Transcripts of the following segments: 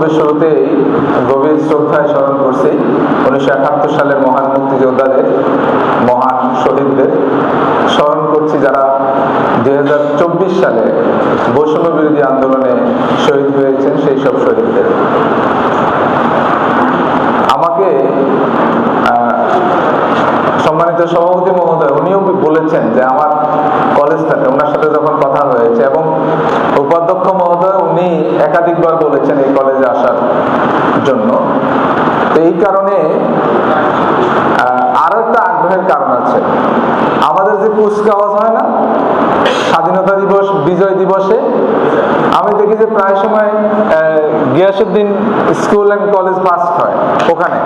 বক্তব্যের শুরুতেই গভীর শ্রদ্ধায় স্মরণ করছি। উনিশশো একাত্তর সালের মহান মুক্তিযোদ্ধাদের, মহান শহীদদের। স্মরণ করছি যারা দুই হাজার চব্বিশ সালে বৈষম্য বিরোধী আন্দোলনে শহীদ হয়েছেন, সেই সব শহীদদের। আমাকে সম্মানিত সভাপতি মহোদয়, উনিও বলেছেন যে আমার কলেজটাতে ওনার সাথে যখন কথা হয়েছে এবং উপাধ্যক্ষ মহোদয় উনি একাধিকবার বলেছেন এই কলেজে আসার জন্য। তো এই কারণে আরও একটা আগ্রহের কারণ আছে। আমাদের যে কুচকাওয়াজ হয় না, স্বাধীনতা দিবস, বিজয় দিবসে, আমি দেখি যে প্রায় সময় Giasuddin school and college first হয় ওখানে।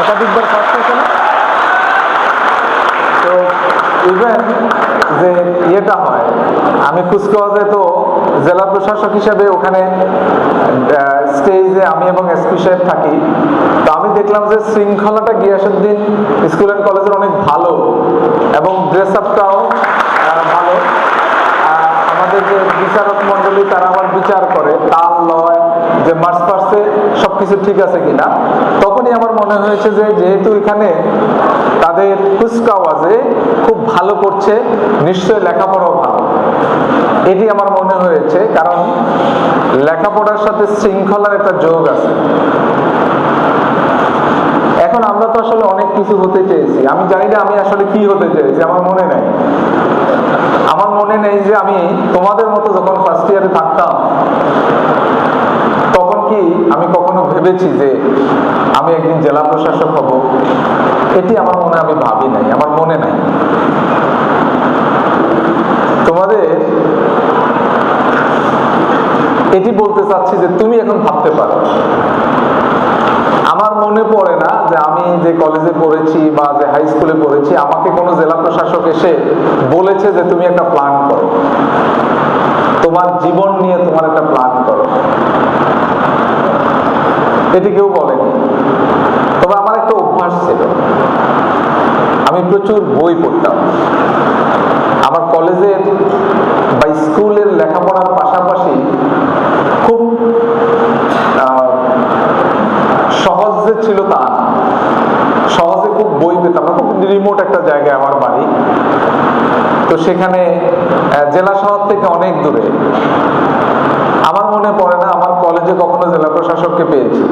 একাধিকবার ফার্স্ট হয়েছে না তো ইভেন যে ইয়েটা হয় আমি কুচকাওয়াজে তো জেলা প্রশাসক হিসেবে ওখানে স্টেজে আমি এবং এসপি সাহেব থাকি। তো আমি দেখলাম যে শৃঙ্খলাটা গিয়াসুদ্দিন স্কুল অ্যান্ড কলেজের অনেক ভালো এবং ড্রেস আপটাও ভালো। আমাদের যে বিচারক মন্ডলী তারা আবার বিচার করে, তাল, লয়, যে মার্চ পার্সে সবকিছু ঠিক আছে কিনা। তখনই আমার মনে হয়েছে যে যেহেতু এখানে তাদের কুচকাওয়াজে খুব ভালো করছে নিশ্চয় লেখাপড়াও ভালো। এটি আমার মনে হয়েছে, কারণ লেখাপড়ার সাথে শৃঙ্খলার একটা যোগ আছে। এখন আমরা তো আসলে অনেক কিছু হতে চেয়েছি। আমি জানি না আমি আসলে কি হতে চেয়েছি, আমার মনে নেই। আমার মনে নেই যে আমি তোমাদের মতো যখন ফার্স্ট ইয়ারে থাকতাম, তখন কি আমি কখনো ভেবেছি যে আমি একদিন জেলা প্রশাসক হব? এটি আমার মনে, আমি ভাবি নাই, আমার মনে নাই তোমাদের এটি বলতে চাচ্ছি যে তুমি এখন ভাবতে পারো। আমার মনে পড়ে না যে আমি যে কলেজে পড়েছি বা যে হাই স্কুলে পড়েছি, আমাকে কোনো জেলা প্রশাসক এসে বলেছে যে তুমি একটা প্ল্যান করো। তোমার জীবন নিয়ে তোমার একটা প্ল্যান করো। এটি কেউ বলেনি। তবে আমার একটা অভ্যাস ছিল। আমি প্রচুর বই পড়তাম। আমার কলেজের বা স্কুলের লেখাপড়ার পাশাপাশি খুব আহ, সহজ যে ছিল তা না। সহজে খুব বই পেতাম না খুব রিমোট একটা জায়গায় আমার বাড়ি তো সেখানে জেলা শহর থেকে অনেক দূরে। আমার মনে পড়ে না, আমার কলেজে কখনো জেলা প্রশাসককে পেয়েছি।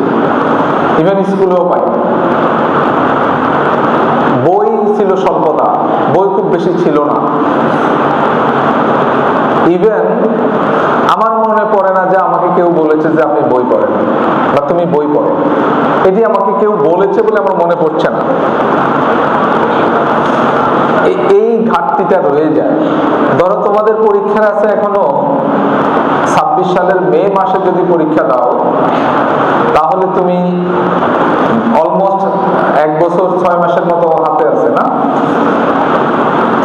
ইভেন স্কুলেও পাই বই ছিল স্বল্পতা, বই খুব বেশি ছিল না। ইভেন আমার মনে পড়ে না যে আমাকে কেউ বলেছে যে আপনি বই পড়েন বা তুমি বই পড়ো। এটি আমাকে কেউ বলেছে বলে আমার মনে পড়ছে না। এই ঘাটতিটা রয়ে যায়। ধরো তোমাদের পরীক্ষা আছে এখনও ছাব্বিশ সালের মে মাসে যদি পরীক্ষা দাও, তাহলে তুমি অলমোস্ট এক বছর ছয় মাসের মতো হাতে আছে না?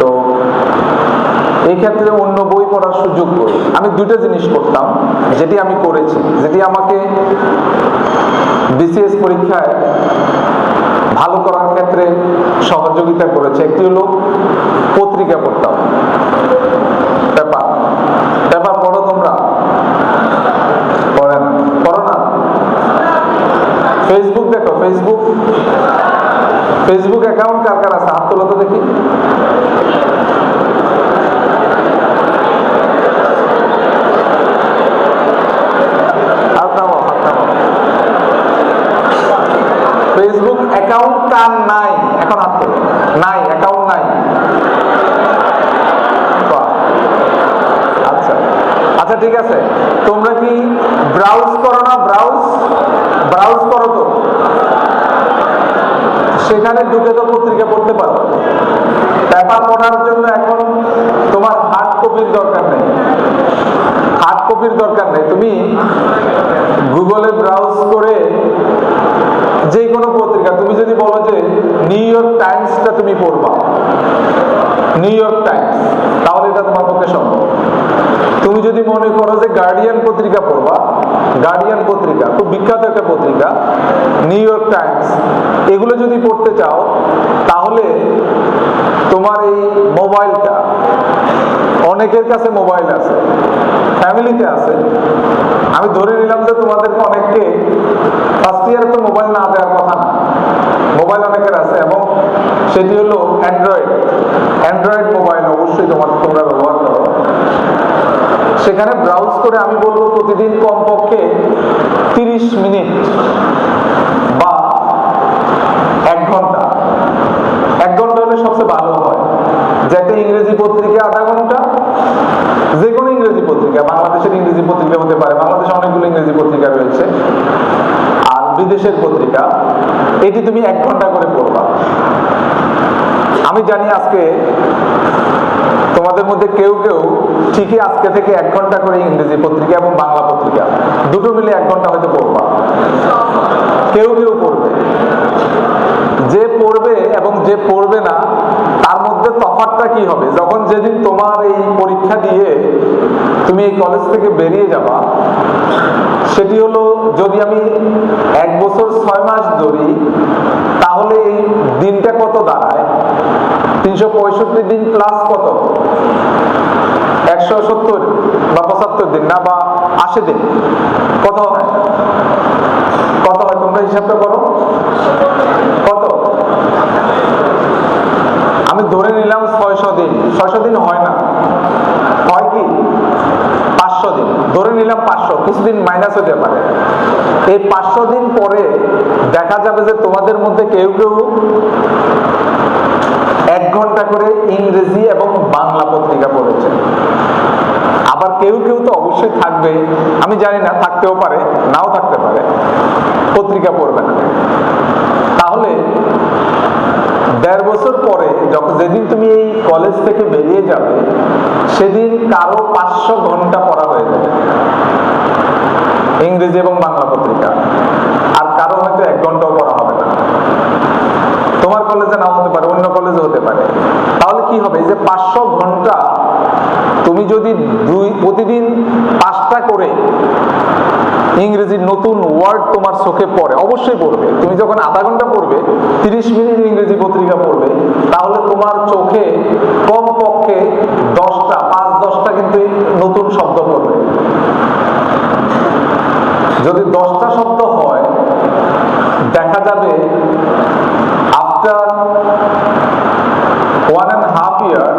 তো এই ক্ষেত্রে অন্য বই পড়ার সুযোগ করি আমি দুইটা জিনিস করতাম, যেটি আমি করেছি। যেটি আমাকে বিসিএস পরীক্ষায় ভালো করার ক্ষেত্রে সহযোগিতা করেছে। একটি হলো পত্রিকা পড়তাম। তোমরা। ফেসবুক ফেসবুক ফেসবুক অ্যাকাউন্ট কার কার আছে? হাত তোলা তো দেখি হাত নামাও, হাত নামাও। ফেসবুক অ্যাকাউন্ট নাই এখন তোলো নাই অ্যাকাউন্ট নাই। আচ্ছা। আচ্ছা ঠিক আছে। তোমরা কি ব্রাউজ করো না? ব্রাউজ ব্রাউজ করো তো। সেখানে ঢুকে তো পত্রিকা পড়তে পারো। পেপার পড়ার জন্য এখন তোমার হার্ড কপির দরকার নেই। হার্ড কপির দরকার নেই। তুমি গুগলে ব্রাউজ করে যে কোনো পত্রিকা যদি বলো যে নিউ ইয়র্ক টাইমসটা তুমি পড়বা। নিউ ইয়র্ক টাইমস তাহলে এটা তোমার পক্ষে সম্ভব। তুমি যদি মনে করো যে গার্ডিয়ান পত্রিকা পড়বা গার্ডিয়ান পত্রিকা, খুব বিখ্যাত একটা পত্রিকা নিউ ইয়র্ক টাইমস এগুলো যদি পড়তে চাও, তাহলে তোমার এই মোবাইলটা অনেকের কাছে মোবাইল আছে, ফ্যামিলিতে আছে। আমি ধরে নিলাম যে তোমাদেরকে অনেককে ফার্স্ট ইয়ারে তো মোবাইল না দেওয়ার কথা না। মোবাইল অনেকের আছে এবং সেটি হলো অ্যান্ড্রয়েড অ্যান্ড্রয়েড মোবাইল অবশ্যই তোমার তোমরা ব্যবহার করো। সেখানে ব্রাউজ করে আমি বলব প্রতিদিন কমপক্ষে তিরিশ মিনিট বা এক ঘণ্টা। এক ঘণ্টা হলে সবচেয়ে ভালো হয়। যে একটা ইংরেজি পত্রিকা আধা ঘণ্টা যে কোনো ইংরেজি পত্রিকা, বাংলাদেশের ইংরেজি পত্রিকা হতে পারে, বাংলাদেশে অনেকগুলো ইংরেজি পত্রিকা রয়েছে। আর বিদেশের পত্রিকা, এটি তুমি এক ঘণ্টা করে পড়বা। আমি জানি আজকে তোমাদের মধ্যে কেউ কেউ ঠিকই আজকে থেকে এক ঘণ্টা করে ইংরেজি পত্রিকা এবং বাংলা পত্রিকা, দুটো মিলে এক ঘণ্টা হয়তো পড়বা। কেউ কেউ পড়বে। যে পড়বে এবং যে পড়বে না তফাৎটা কি হবে? যখন যেদিন তোমার এই পরীক্ষা দিয়ে তুমি এই কলেজ থেকে বেরিয়ে যাবা, সেটি হলো যদি আমি এক বছর ছয় মাস ধরি, তাহলে এই দিনটা কত দাঁড়ায়? তিনশো পঁয়ষট্টি দিন প্লাস কত? একশো সত্তর বা পঁচাত্তর দিন না বা আশি দিন? কত হয়? কত হয়? তোমরা হিসাবটা করো। কত? আমি ধরে নিলাম ছয়শো দিন। ছয়শো দিন হয় না। হয় কি? পাঁচশো দিন। ধরে নিলাম পাঁচশো। কিছুদিন মাইনাস হতে পারে। এই পাঁচশো দিন পরে দেখা যাবে যে তোমাদের মধ্যে কেউ কেউ এক ঘণ্টা করে ইংরেজি এবং বাংলা পত্রিকা পড়েছে। আবার কেউ কেউ তো অবশ্যই থাকবে। আমি জানি না, থাকতেও পারে, নাও থাকতে পারে। পত্রিকা পড়বে না। তাহলে দেড় বছর পরে যখন যেদিন তুমি এই কলেজ থেকে বেরিয়ে যাবে, সেদিন কারও পাঁচশো ঘণ্টা পড়া হয়ে যাবে। ইংরেজি এবং বাংলা পত্রিকা। আর কারও হয়তো এক ঘন্টাও পড়া হবে না। তোমার কলেজে নাও হতে পারে, অন্য কলেজে হতে পারে। তাহলে কি হবে? এই যে পাঁচশো ঘণ্টা তুমি যদি দুই, প্রতিদিন পাঁচটা করে ইংরেজির নতুন ওয়ার্ড তোমার চোখে পড়ে, অবশ্যই পড়বে। তুমি যখন আধা ঘণ্টা পড়বে, তিরিশ মিনিট ইংরেজি পত্রিকা পড়বে, তাহলে তোমার চোখে কমপক্ষে দশটা পাঁচ দশটা কিন্তু নতুন শব্দ পড়বে যদি দশটা শব্দ হয় দেখা যাবে after one and half year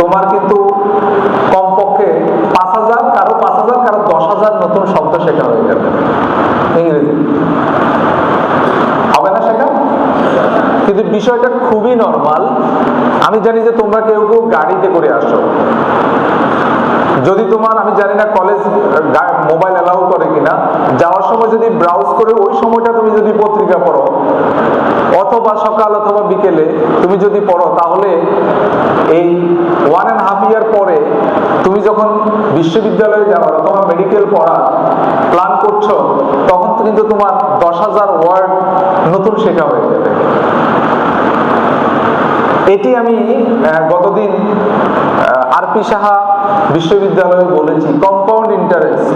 তোমার কিন্তু কমপক্ষে পাঁচ হাজার কারও পাঁচ হাজার কারও দশ হাজার নতুন শব্দ শেখা হয়ে যাবে ইংরেজি হবে না শেখা কিন্তু বিষয়টা খুবই নর্মাল আমি জানি যে তোমরা কেউ কেউ গাড়িতে করে আসো। যদি তোমার, আমি জানি না কলেজ মোবাইল অ্যালাউ করে কিনা, যাওয়ার সময় যদি ব্রাউজ করে, ওই সময়টা তুমি যদি পত্রিকা পড়ো, অথবা সকাল অথবা বিকেলে তুমি যদি পড়ো, তাহলে এই ওয়ান অ্যান্ড হাফ ইয়ার পরে তুমি যখন বিশ্ববিদ্যালয়ে যাওয়ার অথবা মেডিকেল পড়া প্ল্যান করছ, তখন কিন্তু তোমার দশ হাজার ওয়ার্ড নতুন শেখা হয়ে যাবে। এটি আমি গতদিন আরপি সাহা বিশ্ববিদ্যালয়ে বলেছি কম্পাউন্ড ইন্টারেস্ট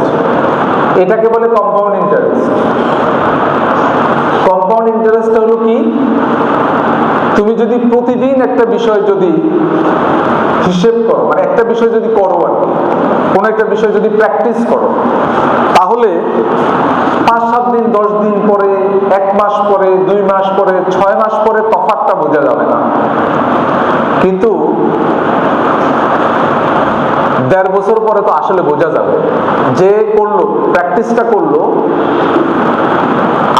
এটাকে বলে কম্পাউন্ড ইন্টারেস্ট কম্পাউন্ড ইন্টারেস্ট হলো কি? তুমি যদি প্রতিদিন একটা বিষয় যদি হিসেব করো মানে একটা বিষয় যদি করো আর কোনো একটা বিষয় যদি প্র্যাকটিস করো, তাহলে পাঁচ, সাত দিন, দশ দিন পরে, এক মাস পরে, দুই মাস পরে, ছয় মাস পরে তফাৎটা বোঝা যাবে না। কিন্তু দেড় বছর পরে তো আসলে বোঝা যাবে। যে করল প্র্যাকটিসটা করল,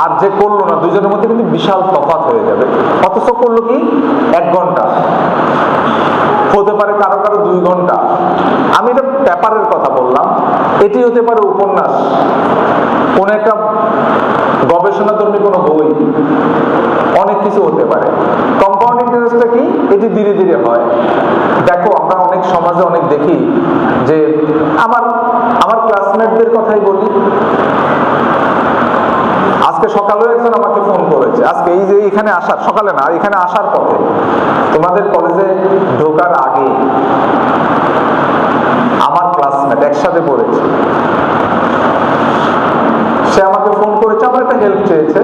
আর যে করল দুজনের মধ্যে কিন্তু বিশাল তফাৎ হয়ে যাবে। অথচ করল কি? এক ঘণ্টা। হতে পারে কারও কারও দুই ঘণ্টা। আমি এটা পেপারের কথা বললাম। এটি হতে পারে উপন্যাস। কোন একটা গবেষণাধর্মী কোনো বই। অনেক কিছু হতে পারে। কম্পাউন্ড ইন্টারেস্টটা কি? এটি ধীরে ধীরে হয়। দেখো, আমরা অনেক সমাজে অনেক দেখি যে, আমার আমার ক্লাসমেটদের কথাই বলি। আজকে সকালেও একজন আমাকে ফোন করেছে। আজকে এই যে এখানে আসার, সকালে না, এখানে আসার পথে তোমাদের কলেজে ঢোকার আগে আমার ক্লাসমেট একসাথে পড়েছে। সে আমাকে ফোন করেছে, আমার একটা হেল্প চেয়েছে।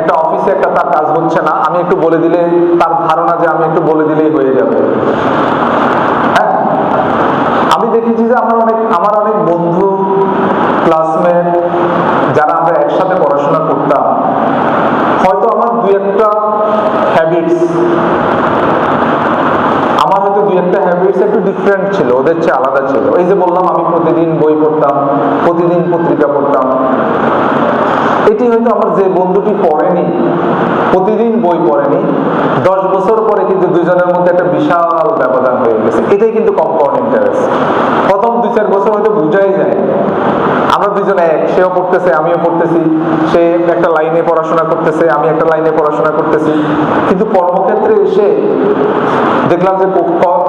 একটা অফিসে একটা তার কাজ হচ্ছে না, আমি একটু বলে দিলে, তার ধারণা যে আমি একটু বলে দিলেই হয়ে যাবে। হ্যাঁ? আমি দেখেছি যে আমার অনেক আমার অনেক বন্ধু ক্লাসমেট যারা আমরা একসাথে পড়াশোনা দু একটা হ্যাবিটস আমার হয়তো দুই একটা হ্যাবিটস একটু ডিফারেন্ট ছিল, ওদের চেয়ে আলাদা ছিল। এই যে বললাম, আমি প্রতিদিন বই পড়তাম, প্রতিদিন পত্রিকা পড়তাম। এটি হয়তো আমার যে বন্ধুটি পড়েনি, প্রতিদিন বই পড়েনি, দশ বছর পরে কিন্তু দুজনের মধ্যে একটা বিশাল ব্যবধান হয়ে গেছে। এটাই কিন্তু কম্পাউন্ড ইন্টারেস্ট প্রথম দুই চার বছর হয়তো বুঝাই যায় আমরা দুজনে, সেও পড়তেছে, আমিও পড়তেছি। সে একটা লাইনে পড়াশোনা করতেছে, আমি একটা লাইনে পড়াশোনা করতেছি। কিন্তু কর্মক্ষেত্রে এসে দেখলাম যে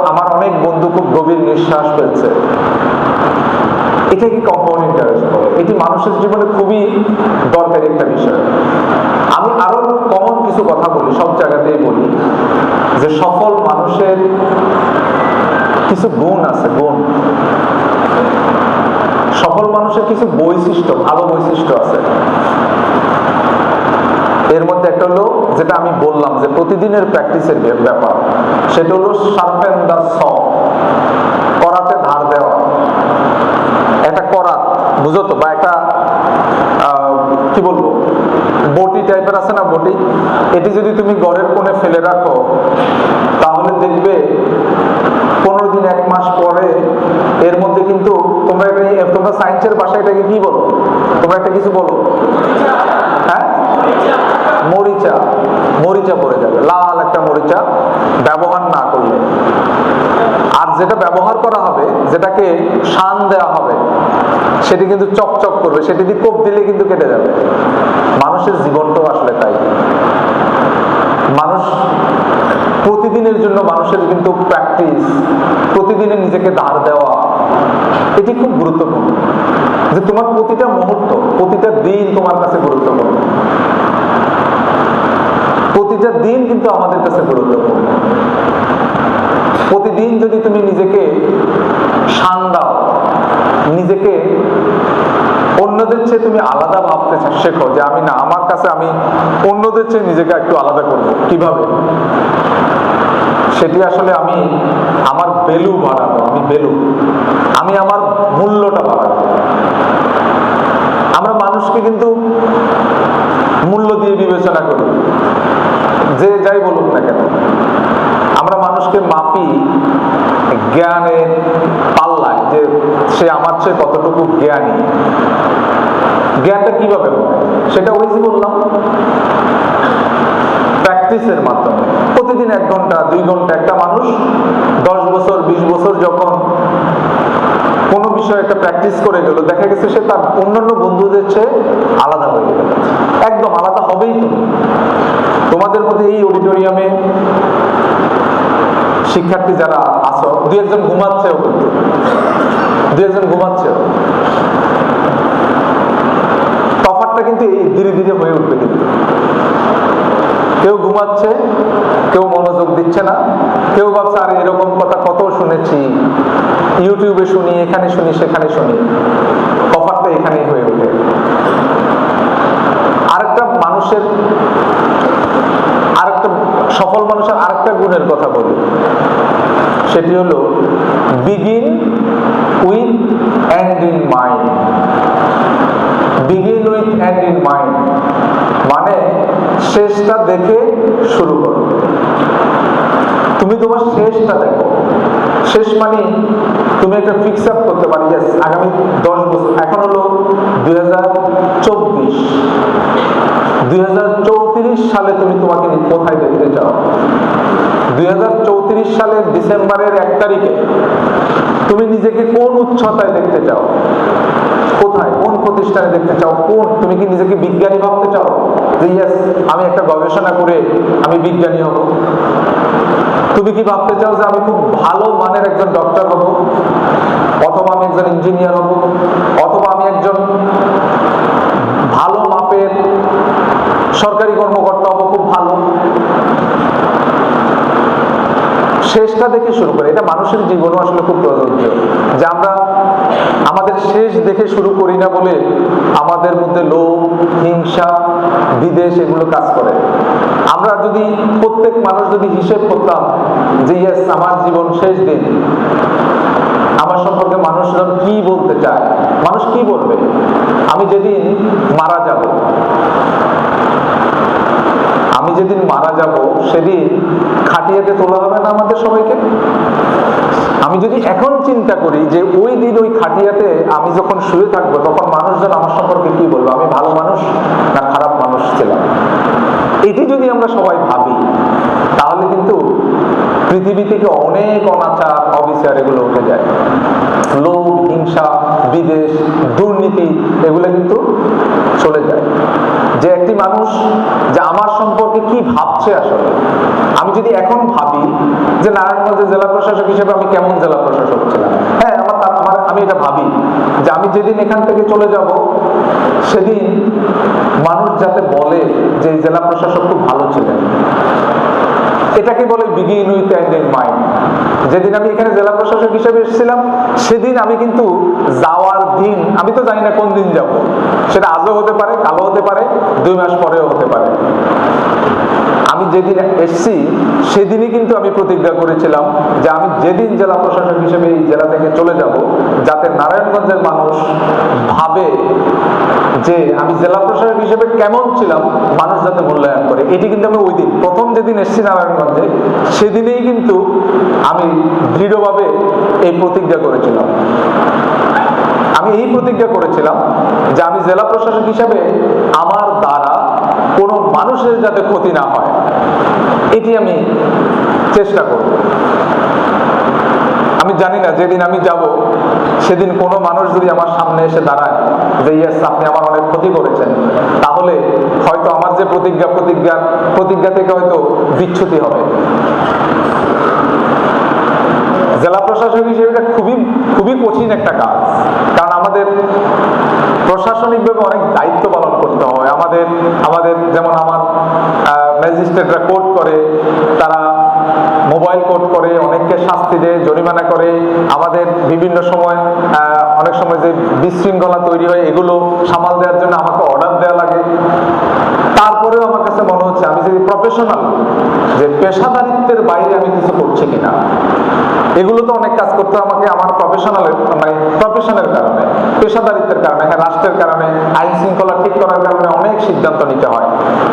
আমার অনেক বন্ধু খুব গভীর নিঃশ্বাস ফেলছে। কম্পাউন্ড ইন্টারেস্ট এটি মানুষের জীবনে খুবই দরকারি একটা বিষয়। আমি আরও কমন কিছু কথা বলি, সব জায়গাতেই বলি, যে সফল মানুষের কিছু গুণ আছে, গুণ। সফল মানুষের কিছু বৈশিষ্ট্য, ভালো বৈশিষ্ট্য আছে। এর মধ্যে একটা হলো যেটা আমি বললাম যে প্রতিদিনের প্র্যাকটিসের ব্যাপার। সেটা হলো সার্পেন দা স করাতে ধার দেওয়া। একটা করাত, বুঝো তো, বা একটা কি বলব? বটি টাইপের আছে না বটি? এটি যদি তুমি ঘরের কোণে ফেলে রাখো, তাহলে দেখবে পনেরো দিন, এক মাস পরে এর মধ্যে কিন্তু তোমরা এটা তোমরা সায়েন্সের ভাষায় এটাকে কি বলো? তোমরা একটা কিছু বলো। হ্যাঁ? মরিচা। মরিচা পড়ে যাবে। লাল একটা মরিচা ব্যবহার না করলে। আর যেটা ব্যবহার করা হবে, যেটাকে শান দেওয়া হবে সেটি কিন্তু চকচক করবে, সেটি দিয়ে কোপ দিলে কিন্তু কেটে যাবে। মানুষের জীবনটাও আসলে তাই। মানুষ প্রতিদিনের জন্য মানুষের কিন্তু প্র্যাকটিস প্রতিদিনে নিজেকে ধার দেওয়া, এটি খুব গুরুত্বপূর্ণ। যে তোমার প্রতিটা মুহূর্ত, প্রতিটা দিন তোমার কাছে গুরুত্বপূর্ণ। প্রতিটা দিন কিন্তু আমাদের কাছে গুরুত্বপূর্ণ। প্রতিদিন যদি তুমি নিজেকে শান দাও নিজেকে অন্যদের চেয়ে তুমি আলাদা ভাবতে শেখো যে আমি না, আমার কাছে আমি অন্যদের চেয়ে নিজেকে একটু আলাদা করব। কীভাবে? সেটি আসলে আমি আমার ভ্যালু বাড়াবো, আমি ভ্যালু আমি আমার মূল্যটা বাড়াবো। আমরা মানুষকে কিন্তু মূল্য দিয়ে বিবেচনা করি, যে যাই বলুক না কেন। আমরা মানুষকে মাপি জ্ঞানের সে আমার চেয়ে কতটুকু জ্ঞানী? জ্ঞানটা কীভাবে সেটা ওই বললাম। প্র্যাকটিসের মাধ্যমে। প্রতিদিন এক ঘণ্টা, দুই ঘণ্টা একটা মানুষ দশ বছর, বিশ বছর যখন কোনো বিষয়ে একটা প্র্যাকটিস করে গেল, দেখা গেছে সে তার অন্যান্য বন্ধুদের চেয়ে আলাদা হয়ে গেল। একদম আলাদা হবেই তুমি। তোমাদের মধ্যে এই অডিটোরিয়ামে শিক্ষার্থী যারা আছো দু একজন ঘুমাচ্ছেও কিন্তু। দু একজন ঘুমাচ্ছেও। তফাৎটা কিন্তু এই ধীরে ধীরে হয়ে উঠবে কিন্তু। কেউ ঘুমাচ্ছে, কেউ মনোযোগ দিচ্ছে না। কেউ ভাবছে, আরে, এরকম কথা কত শুনেছি। ইউটিউবে শুনি, এখানে শুনি, সেখানে শুনি। তফাৎটা এখানেই হয়ে ওঠে। আরেকটা মানুষের, আরেকটা সফল মানুষের আরেকটা গুণের কথা বলি। সেটি হলো begin with end in mind begin with end in mind মানে শেষটা দেখে শুরু করো। তুমি তোমার শেষটা দেখো। শেষ মানে তুমি একটা ফিক্স আপ করতে পারি আগামী দশ বছর, এখন হলো দুই হাজার চব্বিশ। দুই হাজার সালে তুমি তোমাকে কোথায় দেখতে চাও? দুই সালের ডিসেম্বরের এক তারিখে তুমি নিজেকে কোন উচ্চতায় দেখতে চাও? কোথায়? কোন প্রতিষ্ঠানে দেখতে চাও? কোন? তুমি কি নিজেকে বিজ্ঞানী ভাবতে চাও? যে ইয়েস আমি একটা গবেষণা করে আমি বিজ্ঞানী হব। তুমি কি ভাবতে চাও যে আমি খুব ভালো মানের একজন ডক্টর হব? অথবা আমি একজন ইঞ্জিনিয়ার হব? অথবা আমি একজন ভালো মাপের সরকারি কর্মকর্তা হব খুব ভালো। শেষটা দেখে শুরু করে। এটা মানুষের জীবনও আসলে খুব প্রযোজ্য যে আমরা আমাদের শেষ দেখে শুরু করি না বলে আমাদের মধ্যে লোভ, হিংসা বিদেশ এগুলো কাজ করে। আমরা যদি প্রত্যেক মানুষ যদি হিসেব করতাম যে, ইয়েস, আমার জীবন শেষ দিন। আমার সম্পর্কে মানুষজন কি বলতে চায়? মানুষ কি বলবে? আমি যেদিন মারা যাব আমি যেদিন মারা যাব, সেদিন খাটিয়াতে তোলা হবে না আমাদের সবাইকে? আমি যদি এখন চিন্তা করি যে ওই দিন ওই খাটিয়াতে আমি যখন শুয়ে থাকব, তখন মানুষজন আমার সম্পর্কে কি বলব? আমি ভালো মানুষ না খারাপ মানুষ ছিলাম? এটি যদি আমরা সবাই ভাবি, তাহলে কিন্তু পৃথিবী থেকে অনেক অনাচার, অবিচার এগুলো উঠে যায়। লোভ, হিংসা বিদেশ দুর্নীতি এগুলো কিন্তু চলে যায়। যে একটি মানুষ যে আমার সম্পর্কে কি ভাবছে আসলে? আমি যদি এখন ভাবি যে নারায়ণগঞ্জের জেলা প্রশাসক হিসেবে আমি কেমন জেলা প্রশাসক ছিলাম? হ্যাঁ আমার আমার আমি এটা ভাবি যে আমি যেদিন এখান থেকে চলে যাব, সেদিন মানুষ যাতে বলে যে জেলা প্রশাসক খুব ভালো ছিলেন। এটাকে বলে begin with end in mind যেদিন আমি এখানে জেলা প্রশাসক হিসেবে এসেছিলাম, সেদিন আমি কিন্তু যাওয়ার দিন, আমি তো জানি না কোন দিন যাব। সেটা আজও হতে পারে কালো হতে পারে, দুই মাস পরেও হতে পারে। আমি যেদিন এসছি, সেদিনই কিন্তু আমি প্রতিজ্ঞা করেছিলাম যে আমি যেদিন জেলা প্রশাসক হিসেবে এই জেলা থেকে চলে যাব, যাতে নারায়ণগঞ্জের মানুষ ভাবে যে আমি জেলা প্রশাসক হিসেবে কেমন ছিলাম, মানুষ যাতে মূল্যায়ন করে। এটি কিন্তু আমি ওই দিন, প্রথম যেদিন এসছি নারায়ণগঞ্জে, সেদিনেই কিন্তু আমি দৃঢ়ভাবে এই প্রতিজ্ঞা করেছিলাম। আমি এই প্রতিজ্ঞা করেছিলাম যে আমি জেলা প্রশাসক হিসেবে আমার দ্বারা কোনো মানুষের যাতে ক্ষতি না হয়, এটি আমি চেষ্টা করব। আমি জানি না, যেদিন আমি যাব, সেদিন কোনো মানুষ যদি আমার সামনে এসে দাঁড়ায় যে, ইয়েস, আপনি আমার অনেক ক্ষতি করেছেন। তাহলে হয়তো আমার যে প্রতিজ্ঞা প্রতিজ্ঞা প্রতিজ্ঞা থেকে হয়তো বিচ্যুতি হবে। জেলা প্রশাসক হিসেবে এটা খুবই খুবই কঠিন একটা কাজ। কারণ আমাদের প্রশাসনিকভাবে অনেক দায়িত্ব পালন করতে হয় আমাদের যেমন আমার ম্যাজিস্ট্রেটরা কোর্ট করে, তারা মোবাইল কোর্ট করে, অনেককে শাস্তি দেয়, জরিমানা করে। আমাদের বিভিন্ন সময় অনেক সময় যে বিশৃঙ্খলা তৈরি হয়, এগুলো সামাল দেওয়ার জন্য আমাকে অর্ডার দেওয়া লাগে। তারপরেও আমার কাছে মনে হচ্ছে, আমি যদি প্রফেশনাল যে পেশাদারিত্বের বাইরে আমি কিছু করছি কিনা। এগুলো তো অনেক কাজ করতে আমাকে আমার প্রফেশনালের মানে প্রফেশনের কারণে, পেশাদারিত্বের কারণে হ্যাঁ রাষ্ট্রের কারণে, আইন শৃঙ্খলা ঠিক করার কারণে অনেক সিদ্ধান্ত নিতে হয়।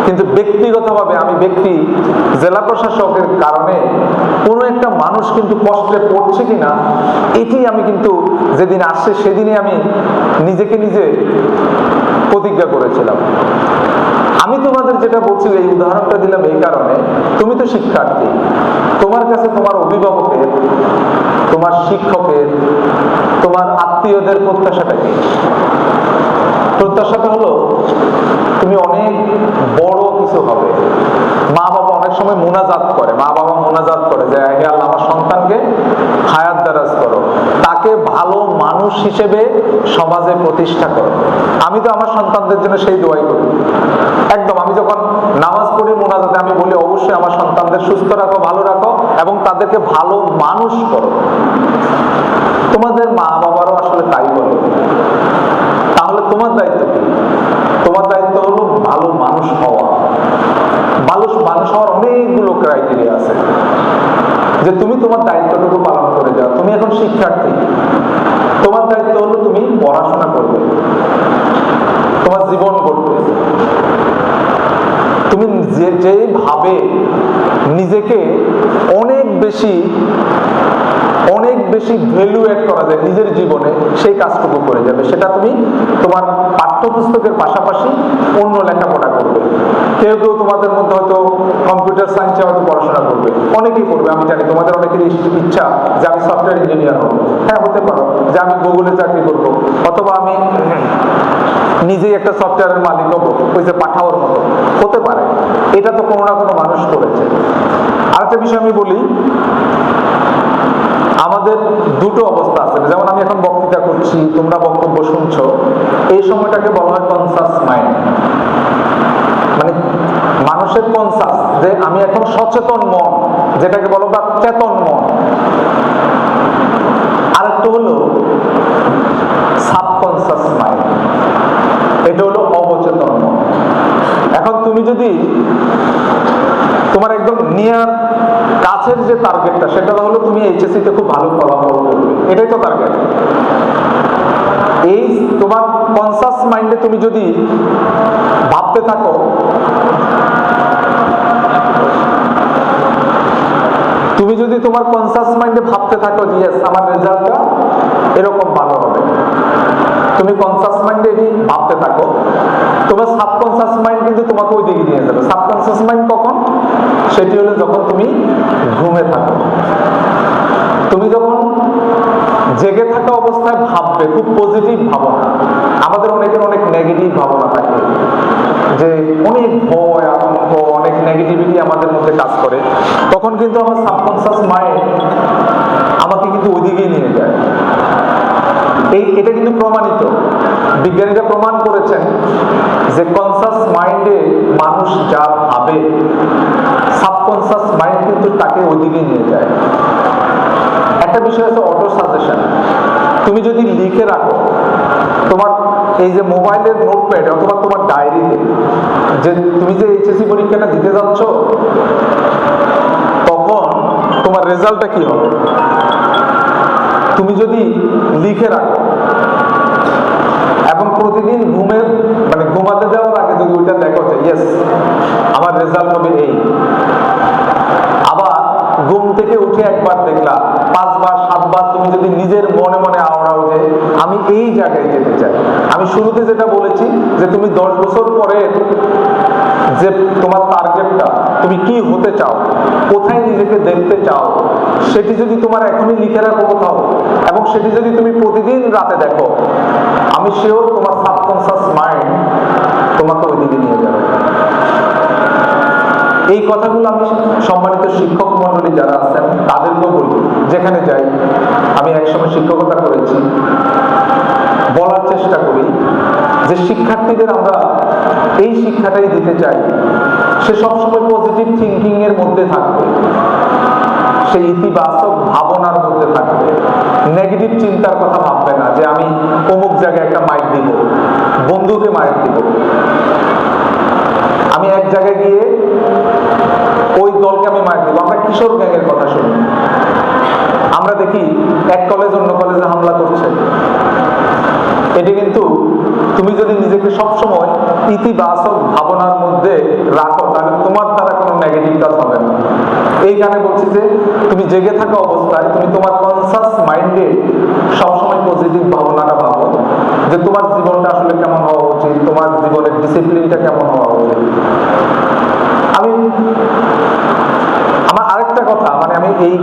কিন্তু ব্যক্তিগতভাবে আমি ব্যক্তি, জেলা প্রশাসকের কারণে কোনো একটা মানুষ কিন্তু কষ্টে পড়ছে কিনা, এটি আমি কিন্তু যেদিন আসছে সেদিনই আমি নিজেকে নিজে প্রতিজ্ঞা করেছিলাম। আমি তোমাদের যেটা বলছি, এই উদাহরণটা দিলাম এই কারণে, তুমি তো শিক্ষার্থী। তোমার কাছে তোমার অভিভাবকের, তোমার শিক্ষকের, তোমার আত্মীয়দের প্রত্যাশাটা কি? প্রত্যাশাটা হলো, তুমি অনেক বড় কিছু হবে। মা বাবা অনেক সময় মোনাজাত করে, মা বাবা মোনাজাত করে যে, হে আল্লাহ, আমার সন্তানকে হায়াত দারাজ করো। তাকে ভালো মানুষ হিসেবে সমাজে প্রতিষ্ঠা করো। আমি তো আমার সন্তানদের জন্য সেই দোয়াই করি। একদম, আমি যখন নামাজ পড়ি মোনাজাতে, আমি বলি, অবশ্যই আমার সন্তানদের সুস্থ রাখো, ভালো রাখো এবং তাদেরকে ভালো মানুষ করো। তোমাদের মা বাবারও আসলে তাই বলে। তাহলে তোমার দায়িত্ব তোমার দায়িত্ব হলো ভালো মানুষ হওয়া। ভালো মানুষ হওয়ার অনেকগুলো ক্রাইটেরিয়া আছে। যে তুমি তোমার দায়িত্বটুকু পালন করে যাও। তুমি এখন শিক্ষার্থী। তোমার দায়িত্ব হলো তুমি পড়াশোনা করবে। তোমার জীবন করবে তুমি যে যেভাবে নিজেকে অনেক বেশি অনেক বেশি ভ্যালু অ্যাড করা যায় নিজের জীবনে, সেই কাজটুকু করে যাবে। সেটা তুমি তোমার পাঠ্যপুস্তকের পাশাপাশি অন্য লেখাপড়া করবে। কেউ কেউ তোমাদের মধ্যে হয়তো কম্পিউটার সায়েন্সে হয়তো পড়াশোনা করবে। অনেকেই করবে, আমি জানি, তোমাদের অনেকের ইচ্ছা যে আমি সফটওয়্যার ইঞ্জিনিয়ার হব। হ্যাঁ হতে পারো যে আমি গুগলে চাকরি করব, অথবা আমি নিজেই একটা সফটওয়্যারের মালিক হব, ওই যে পাঠাওয়ার মতো। হতে পারে। এটা তো কোনো না কোনো মানুষ করেছে। আরেকটা বিষয় আমি বলি আমাদের দুটো অবস্থা আছে। যেমন আমি এখন বক্তৃতা করছি, তোমরা বক্তব্য শুনছো। এই সময়টাকে বলা হয় কনসাস মাইন্ড মানে মানুষের কনসাস যে আমি এখন সচেতন মন, যেটাকে বলো বা চেতন মন। আরেকটা হলো সাব সাবকনসাস মাইন্ড এটা হলো অবচেতন মন এখন তুমি যদি তোমার একদম নিয়ার কাছের যে টার্গেটটা সেটা হলো তুমি এইচএসসি তে খুব ভালো ফলাফল করবে। এটাই তো টার্গেট এই তোমার কনসাস মাইন্ডে তুমি যদি ভাবতে থাকো, তুমি যদি তোমার কনসাস মাইন্ডে ভাবতে থাকো যে আমার রেজাল্টটা এরকম ভালো হবে। তুমি কনসাস মাইন্ডে ভাবতে থাকো। তোমার সাবকনসাস মাইন্ড কিন্তু তোমাকে ওই দিকে নিয়ে যাবে। সাবকনসাস মাইন্ড কখন? সেটি হলো যখন তুমি ঘুমে থাকো। তুমি যখন জেগে থাকা অবস্থায় ভাববে, খুব পজিটিভ ভাবনা। আমাদের অনেকের অনেক নেগেটিভ ভাবনা থাকে। যে অনেক ভয়, আতঙ্ক, অনেক নেগেটিভিটি আমাদের মধ্যে কাজ করে। তখন কিন্তু আমার সাবকনসাস মাইন্ড আমাকে কিন্তু ওইদিকেই নিয়ে যায়। এই, এটা কিন্তু প্রমাণিত। বিজ্ঞানীরা প্রমাণ করেছেন যে কনসাস মাইন্ডে মানুষ যা ভাবে সাবকনসাস মাইন্ড কিন্তু তাকে ওইদিকে নিয়ে যায়। একটা বিষয় আছে অটো সাজেশন তুমি যদি লিখে রাখো, তোমার এই যে মোবাইলের নোটপ্যাড অথবা তোমার ডায়েরিতে যে তুমি যে এইচএসসি পরীক্ষাটা দিতে যাচ্ছ, তখন তোমার রেজাল্টটা কি হবে? তুমি যদি লিখে রাখো, এবং প্রতিদিন ঘুমের মানে ঘুমাতে যাওয়ার আগে যদি ওইটা দেখো যে, ইয়েস, আমার রেজাল্ট হবে এই। আবার ঘুম থেকে উঠে একবার দেখলা, পাঁচবার, সাতবার তুমি যদি নিজের মনে মনে আওড়াও যে, আমি এই জায়গায় যেতে চাই। আমি শুরুতে যেটা বলেছি যে, তুমি দশ বছর পরে যে তোমার টার্গেটটা তুমি কি হতে চাও? কোথায় নিজেকে দেখতে চাও? সেটি যদি তোমার এখনই লিখে রাখো কোথাও, এবং সেটি যদি তুমি প্রতিদিন রাতে দেখো, আমি শিওর তোমার সাবকনসাস মাইন্ড তোমাকে ওইদিকে নিয়ে যাবে। এই কথাগুলো আমি সম্মানিত শিক্ষক মন্ডলী যারা আছেন, তাদেরকেও বলব যেখানে যাই, আমি একসময় শিক্ষকতা করেছি। বলার চেষ্টা করি যে শিক্ষার্থীদের আমরা এই শিক্ষাটাই দিতে চাই সে সবসময় পজিটিভ থিঙ্কিং এর মধ্যে থাকবে। সে ইতিবাচক ভাবনার মধ্যে থাকবে। নেগেটিভ চিন্তার কথা ভাববে না যে আমি অমুক জায়গায় একটা মাইক দিব, বন্ধুকে মাইক দিব। আমি এক জায়গায় গিয়ে ওই দলকে আমি মাইক দিব। আমরা কিশোর গ্যাংয়ের কথা শুনি। আমরা দেখি এক কলেজ অন্য কলেজে হামলা করছে। এটি কিন্তু তুমি যদি নিজেকে সবসময় ইতিবাচক ভাবনার মধ্যে রাখো, তাহলে তোমার দ্বারা কোনো নেগেটিভ কাজ হবে না। এই গানে বলছি যে, তুমি জেগে থাকা অবস্থায় তুমি তোমার কনসাস মাইন্ডে সবসময় পজিটিভ ভাবনাটা ভাবো, যে তোমার জীবনটা আসলে কেমন হওয়া উচিত, তোমার জীবনের ডিসিপ্লিনটা কেমন হওয়া উচিত। আমি, আমার আরেকটা কথা মানে আমি এই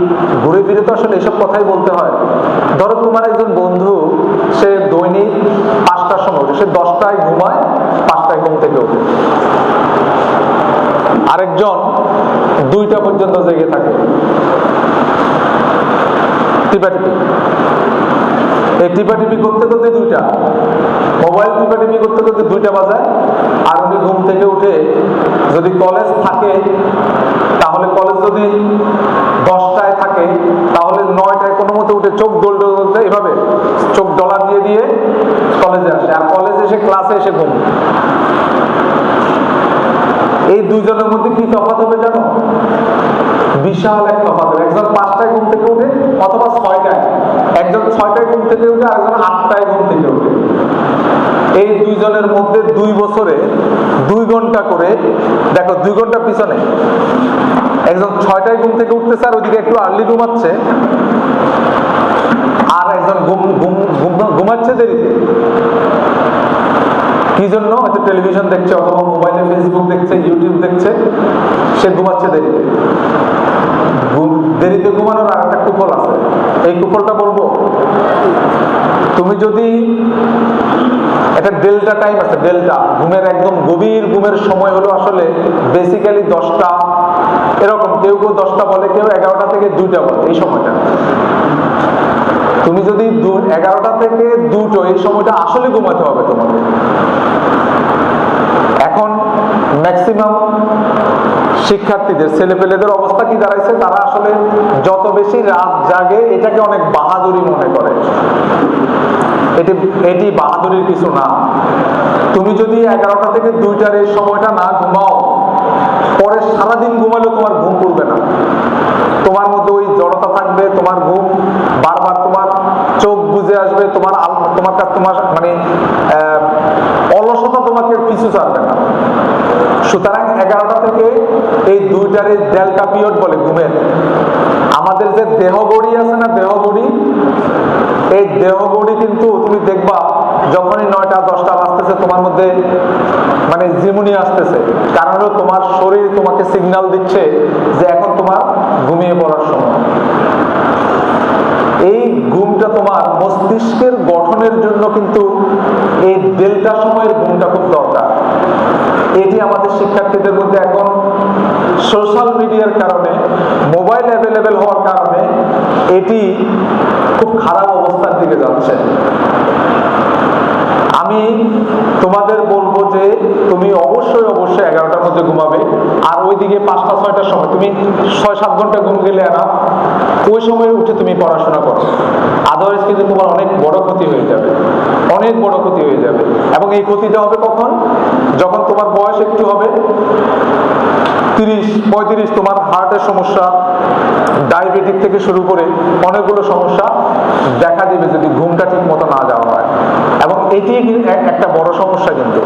ঘুরে ফিরে তো আসলে এসব কথাই বলতে হয়। ধরো তোমার একজন বন্ধু সে দৈনিক পাঁচটার সময় ওঠে সে দশটায় ঘুমায়, পাঁচটায় ঘুম থেকে ওঠে। আরেকজন দুইটা পর্যন্ত জেগে থাকে। টিপাটিপি। এই টিপাটিপি করতে করতে দুইটা। মোবাইল টিপাটিপি করতে করতে দুইটা বাজায়। আর উনি ঘুম থেকে উঠে যদি কলেজ থাকে তাহলে কলেজ যদি দশটায় থাকে, তাহলে নয়টায় কোনো মতো উঠে চোখ দোল দোলতে এভাবে চোখ ডলা দিয়ে দিয়ে কলেজে আসে। আর কলেজে এসে ক্লাসে এসে ঘুম। এই দুইজনের মধ্যে কি তফাৎ হবে জানো? বিশাল এক তফাৎ হবে। একজন পাঁচটায় ঘুম থেকে উঠে অথবা ছয়টায়। একজন ছয়টায় ঘুম থেকে উঠে, আরেকজন আটটায় ঘুম থেকে উঠে। এই দুইজনের মধ্যে দুই বছরে দুই ঘণ্টা করে, দেখো দুই ঘণ্টা পিছনে একজন ছয়টায় ঘুম থেকে উঠতেছে আর ওইদিকে একটু আর্লি ঘুমাচ্ছে। আর একজন ঘুম ঘুম, ঘুম- ঘুমাচ্ছে দেরিতে। কি জন্য? হয়তো টেলিভিশন দেখছে, অথবা মোবাইলে ফেসবুক দেখছে ইউটিউব দেখছে, সে ঘুমাচ্ছে দেরিতে। দেরিতে ঘুমানোর আর একটা কুফল আছে। এই কুফলটা বলব, তুমি যদি একটা ডেল্টা টাইম আছে ডেল্টা ঘুমের একদম গভীর ঘুমের সময় হলো আসলে বেসিক্যালি দশটা এরকম কেউ কেউ দশটা বলে, কেউ এগারোটা থেকে দুইটা বলে এই সময়টা। তুমি যদি এগারোটা থেকে দুটো এই সময়টা আসলে ঘুমাতে হবে তোমাকে। এখন ম্যাক্সিমাম শিক্ষার্থীদের, ছেলেপেলেদের অবস্থা কি দাঁড়াইছে? তারা আসলে যত বেশি রাত জাগে, এটাকে অনেক বাহাদুরি মনে করে। এটি এটি বাহাদুরির কিছু না। তুমি যদি এগারোটা থেকে দুইটার এই সময়টা না ঘুমাও পরে সারাদিন ঘুমালেও তোমার ঘুম পড়বে না। তোমার মধ্যে ওই জড়তা থাকবে, তোমার ঘুম বারবার তোমার চোখ বুঝে আসবে, তোমার তোমার কাছে তোমার মানে অলসতা তোমাকে পিছু ছাড়বে না। সুতরাং এগারোটা থেকে এই দুইটার ডেল্টা পিরিয়ড বলে ঘুমের। আমাদের যে দেহগড়ি আছে না, দেহগড়ি, এই দেহগড়ি কিন্তু তুমি দেখবা যখনই নয়টা, দশটা বাজতেছে, তোমার মধ্যে মানে জিমুনি আসতেছে। কারণ তোমার শরীর তোমাকে সিগনাল দিচ্ছে যে এখন তোমার ঘুমিয়ে পড়ার সময়। এই ঘুমটা তোমার মস্তিষ্কের গঠনের জন্য কিন্তু এই ডেল্টা সময়ের ঘুমটা খুব দরকার। এটি আমাদের শিক্ষার্থীদের মধ্যে এখন সোশ্যাল মিডিয়ার কারণে মোবাইল অ্যাভেলেবেল হওয়ার কারণে এটি খুব খারাপ অবস্থার দিকে যাচ্ছে। আমি তোমাদের বলব যে তুমি অবশ্যই অবশ্যই এগারোটার মধ্যে ঘুমাবে, আর ওইদিকে পাঁচটা, ছয়টার সময় তুমি ছয় সাত ঘণ্টা ঘুম গেলে না, ওই সময় উঠে তুমি পড়াশোনা করো। আদারওয়াইজ কিন্তু তোমার অনেক বড় ক্ষতি হয়ে যাবে, অনেক বড় ক্ষতি হয়ে যাবে। এবং এই ক্ষতিটা হবে কখন? যখন তোমার বয়স একটু হবে, তিরিশ, পঁয়ত্রিশ, তোমার হার্টের সমস্যা, ডায়াবেটিক থেকে শুরু করে অনেকগুলো সমস্যা দেখা দেবে যদি ঘুমটা ঠিক মতো না যাওয়া হয়। এবং এটি একটা বড় সমস্যা কিন্তু।